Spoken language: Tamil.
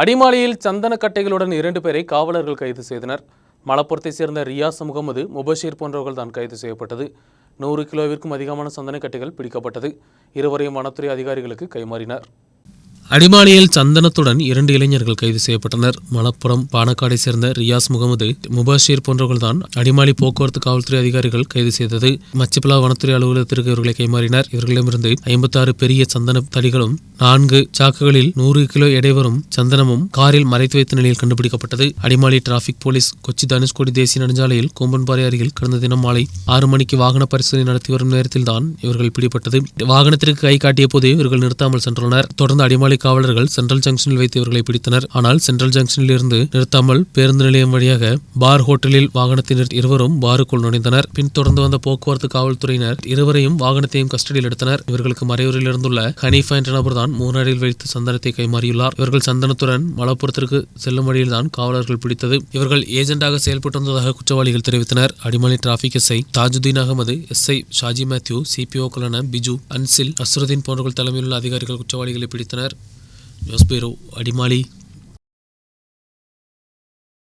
அடிமாலியில் சந்தனக்கட்டைகளுடன் இரண்டு பேரை காவலர்கள் கைது செய்தனர். மலப்புரத்தை சேர்ந்த ரியாஸ் முகமது முபஷீர் போன்றவர்கள் தான் கைது செய்யப்பட்டது. நூறு கிலோவிற்கும் அதிகமான சந்தனக்கட்டைகள் பிடிக்கப்பட்டது. இருவரையும் வனத்துறை அதிகாரிகளுக்கு கைமாறினர். அடிமாலியில் சந்தனத்துடன் இரண்டு இளைஞர்கள் கைது செய்யப்பட்டனர். மலப்புரம் பானக்காடை சேர்ந்த ரியாஸ் முகமது முபாஷீர் போன்றவர்கள் தான் அடிமாலி போக்குவரத்து காவல்துறை அதிகாரிகள் கைது செய்தது. மச்சிப்பலா வனத்துறை அலுவலகத்திற்கு இவர்களை கைமாறினர். இவர்களிடமிருந்து ஐம்பத்தாறு பெரிய சந்தன தடிகளும் நான்கு சாக்குகளில் நூறு கிலோ எடை வரும் சந்தனமும் காரில் மறைத்து வைத்த நிலையில் கண்டுபிடிக்கப்பட்டது. அடிமாலி டிராபிக் போலீஸ் கொச்சி தனுஷ்கோடி தேசிய நெடுஞ்சாலையில் கோம்பன்பாறை அருகில் கடந்த தினம் மாலை ஆறு மணிக்கு வாகன பரிசோதனை நடத்தி வரும் நேரத்தில் தான் இவர்கள் பிடிபட்டது. வாகனத்திற்கு கை காட்டிய போது இவர்கள் நிறுத்தாமல் சென்றுள்ளனர். தொடர்ந்து அடிமாலி காவலர்கள் சென்ட்ரல் ஜங்ஷனில் வைத்து இவர்களை பிடித்தனர். ஆனால் சென்ட்ரல் ஜங்ஷனில் இருந்து நிறுத்தாமல் பேருந்து நிலையம் வழியாக பார் ஹோட்டலில் வாகனத்தை நிறுத்தி இருவரும் பாருக்குள் நுழைந்தனர். பின் தொடர்ந்து வந்த போக்குவரத்து காவல்துறையினர் இருவரையும் வாகனத்தையும் கஸ்டடியில் எடுத்தனர். இவர்களுக்கு மறையூரில் இருந்துள்ள ஹனீஃபா என்ற நபர் தான் மூணடியில் வைத்து சந்தனத்தை கைமாறியுள்ளார். இவர்கள் சந்தனத்துடன் மலப்புறத்திற்கு செல்லும் வழியில் தான் காவலர்கள் பிடித்தது. இவர்கள் ஏஜென்டாக செயல்பட்டு வந்ததாக குற்றவாளிகள் தெரிவித்தனர். Adimali traffic SI Tajuddin Ahmed SI Shaji Mathew சிபிஓக்களான Biju Ansil Asruddin போன்றவர்கள் தலைமையிலுள்ள அதிகாரிகள் குற்றவாளிகளை பிடித்தனர். நியூஸ் பீரோ அடிமாலி